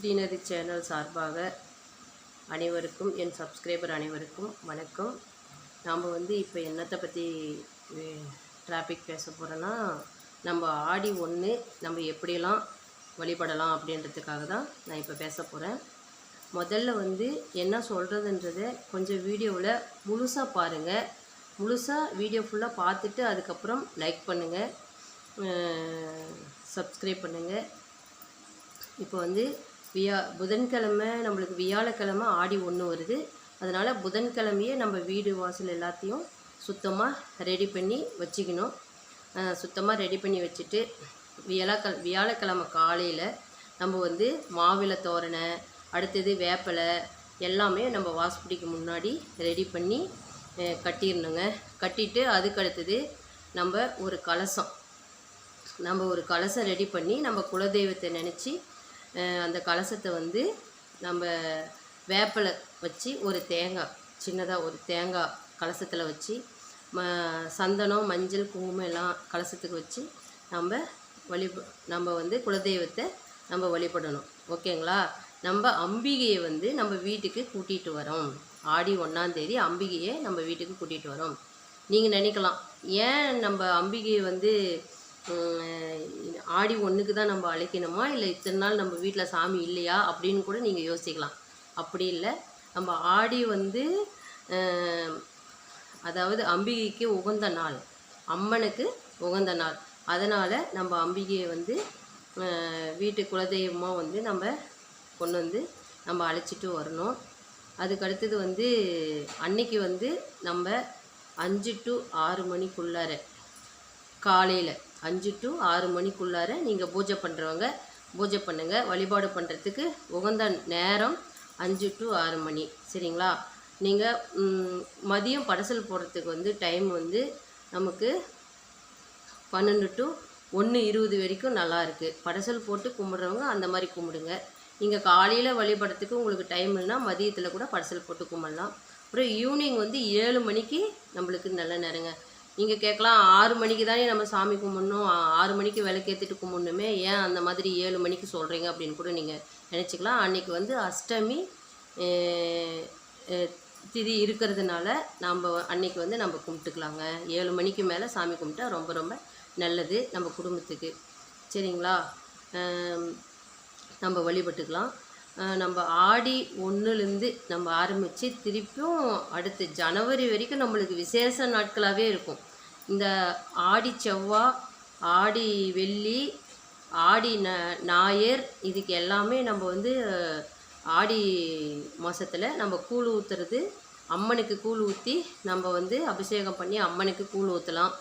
Srinathi channel சார்பாக அனைவருக்கும் என் subscriber அனைவருக்கும் வணக்கம். நாம் வந்து இப்போ என்னத்தை பற்றி டிராபிக் பேச போகிறோன்னா நம்ம ஆடி ஒன்று நம்ம எப்படியெல்லாம் வழிபடலாம் அப்படின்றதுக்காக தான் நான் இப்போ பேச போகிறேன் முதல்ல வந்து என்ன சொல்கிறதுன்றத கொஞ்சம் வீடியோவில் முழுசாக பாருங்கள் முழுசாக வீடியோ ஃபுல்லாக பார்த்துட்டு அதுக்கப்புறம் லைக் பண்ணுங்கள் சப்ஸ்கிரைப் பண்ணுங்கள் இப்போ வந்து வியா புதன்கிழமை நம்மளுக்கு வியாழக்கிழமை ஆடி ஒன்று வருது. அதனால் புதன்கிழமையே நம்ம வீடு வாசல் எல்லாத்தையும் சுத்தமாக ரெடி பண்ணி வச்சுக்கணும். சுத்தமாக ரெடி பண்ணி வச்சுட்டு வியாழக்கிழ வியாழக்கிழமை காலையில் நம்ம வந்து மாவிளை தோரணை அடுத்தது வேப்பிலை எல்லாமே நம்ம வாசப்படிக்கு முன்னாடி ரெடி பண்ணி கட்டிடணுங்க. கட்டிட்டு அதுக்கு அடுத்தது நம்ம ஒரு கலசம். நம்ம ஒரு கலசம் ரெடி பண்ணி நம்ம குலதெய்வத்தை நினச்சி அந்த கலசத்தை வந்து நம்ம வேப்பலை வச்சு ஒரு தேங்காய் சின்னதாக ஒரு தேங்காய் கலசத்தில் வச்சு ம சந்தனம் மஞ்சள் குங்குமம் எல்லாம் கலசத்துக்கு வச்சு நம்ம வழி நம்ம வந்து குலதெய்வத்தை நம்ம வழிபடணும். ஓகேங்களா? நம்ம அம்பிகையை வந்து நம்ம வீட்டுக்கு கூட்டிகிட்டு வரோம். ஆடி ஒன்றாந்தேதி அம்பிகையை நம்ம வீட்டுக்கு கூட்டிகிட்டு வரோம். நீங்கள் நினைக்கலாம். ஏன் நம்ம அம்பிகையை வந்து ஆடி ஒன்றுக்கு தான் நம்ம அழைக்கணுமா? இல்லை இத்தனை நாள் நம்ம வீட்டில் சாமி இல்லையா? அப்படின்னு கூட நீங்கள் யோசிக்கலாம். அப்படி இல்லை. நம்ம ஆடி வந்து அதாவது அம்பிகைக்கு உகந்த நாள். அம்மனுக்கு உகந்த நாள். அதனால் நம்ம அம்பிகையை வந்து வீட்டு குலதெய்வமாக வந்து நம்ம கொண்டு வந்து நம்ம அழைச்சிட்டு வரணும். அதுக்கு அடுத்தது வந்து அன்னைக்கு வந்து நம்ம அஞ்சு டு ஆறு மணிக்குள்ளார காலையில் அஞ்சு டு ஆறு மணிக்குள்ளார நீங்கள் பூஜை பண்ணுறவங்க பூஜை பண்ணுங்கள் வழிபாடு பண்ணுறதுக்கு உகந்த நேரம் அஞ்சு டு ஆறு மணி. சரிங்களா? நீங்கள் மதியம் படசல் போடுறதுக்கு வந்து டைம் வந்து நமக்கு பன்னெண்டு டு ஒன்று இருபது வரைக்கும் நல்லா இருக்குது படசல் போட்டு கும்பிட்றவங்க அந்த மாதிரி கும்பிடுங்க. நீங்கள் காலையில் வழிபடுறதுக்கு உங்களுக்கு டைம் இல்லைன்னா மதியத்தில் கூட படசல் போட்டு கும்பிடலாம். அப்புறம் ஈவினிங் வந்து ஏழு மணிக்கு நம்மளுக்கு நல்ல நேரங்க. நீங்கள் கேட்கலாம் ஆறு மணிக்கு தானே நம்ம சாமி கும்பிடணும் ஆறு மணிக்கு விளக்கேற்றிட்டு கும்பிடணுமே ஏன் அந்த மாதிரி ஏழு மணிக்கு சொல்கிறீங்க அப்படின்னு கூட நீங்கள் நினச்சிக்கலாம். அன்றைக்கி வந்து அஷ்டமி திதி இருக்கிறதுனால நம்ம அன்னைக்கு வந்து நம்ம கும்பிட்டுக்கலாங்க. ஏழு மணிக்கு மேலே சாமி கும்பிட்டா ரொம்ப ரொம்ப நல்லது நம்ம குடும்பத்துக்கு. சரிங்களா? நம்ம வழிபட்டுக்கலாம். நம்ம ஆடி ஒன்றுலேருந்து நம்ம ஆரம்பித்து திருப்பியும் அடுத்து ஜனவரி வரைக்கும் நம்மளுக்கு விசேஷ நாட்களாகவே இருக்கும். இந்த ஆடி செவ்வாய் ஆடி வெள்ளி ஆடி ந ஞாயிறு இதுக்கு எல்லாமே நம்ம வந்து ஆடி மாதத்தில் நம்ம கூழ் ஊற்றுறது அம்மனுக்கு கூழ் ஊற்றி நம்ம வந்து அபிஷேகம் பண்ணி அம்மனுக்கு கூழ் ஊற்றலாம்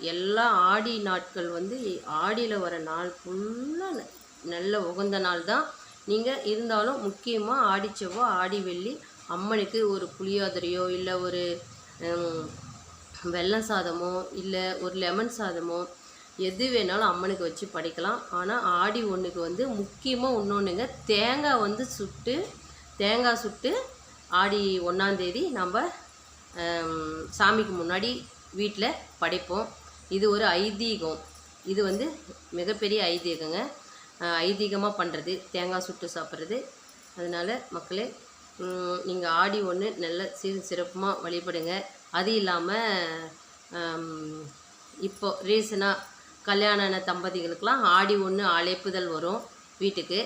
எல்லா ஆடி நாட்கள் வந்து ஆடியில் வர நாள் ஃபுல்லாக நல்ல உகந்த நாள் தான் நீங்கள் இருந்தாலும் முக்கியமாக ஆடி செவ்வாய் ஆடி வெள்ளி அம்மனுக்கு ஒரு புளியோதரையோ இல்லை ஒரு வெள்ளம் வெல்லம் சாதமோ இல்லை ஒரு லெமன் சாதமோ எது வேணாலும் அம்மனுக்கு வச்சு படைக்கலாம். ஆனால் ஆடி ஒன்றுக்கு வந்து முக்கியமாக இன்னொன்றுங்க தேங்காய் வந்து சுட்டு தேங்காய் சுட்டு ஆடி ஒன்றாந்தேதி நம்ம சாமிக்கு முன்னாடி வீட்டில் படைப்போம். இது ஒரு ஐதீகம். இது வந்து மிகப்பெரிய ஐதீகங்க. ஐதீகமாக பண்ணுறது தேங்காய் சுட்டு சாப்பிட்றது. அதனால் மக்களே நீங்கள் ஆடி ஒன்று நல்ல சீர் சிறப்புமாக வழிபடுங்க. அது இல்லாமல் இப்போ ரீசனாக கல்யாண ஆன ஆடி ஒன்று அழைப்புதல் வரும் வீட்டுக்கு.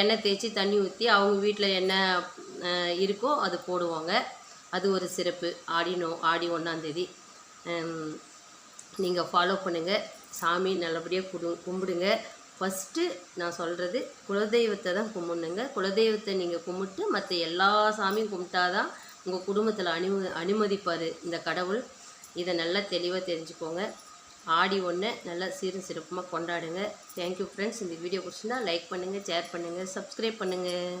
எண்ணெய் தேய்ச்சி தண்ணி ஊற்றி அவங்க வீட்டில் என்ன இருக்கோ அது போடுவாங்க. அது ஒரு சிறப்பு. ஆடி நோ ஆடி ஒன்றாந்தேதி நீங்கள் ஃபாலோ பண்ணுங்கள் சாமி நல்லபடியாக குடு கும்பிடுங்க. ஃபஸ்ட்டு நான் சொல்கிறது குலதெய்வத்தை தான் கும்பிடணுங்க. குலதெய்வத்தை நீங்கள் கும்பிட்டு மற்ற எல்லா சாமியும் கும்பிட்டாதான் உங்கள் குடும்பத்தில் அனுமதி அனுமதிப்பார் இந்த கடவுள். இதை நல்லா தெளிவாக தெரிஞ்சுக்கோங்க. ஆடி ஒன்று நல்லா சீரும் சிறப்புமாக கொண்டாடுங்க. தேங்க்யூ ஃப்ரெண்ட்ஸ் இந்த வீடியோ பிடிச்சிருந்தா லைக் பண்ணுங்கள் ஷேர் பண்ணுங்கள் சப்ஸ்கிரைப் பண்ணுங்கள்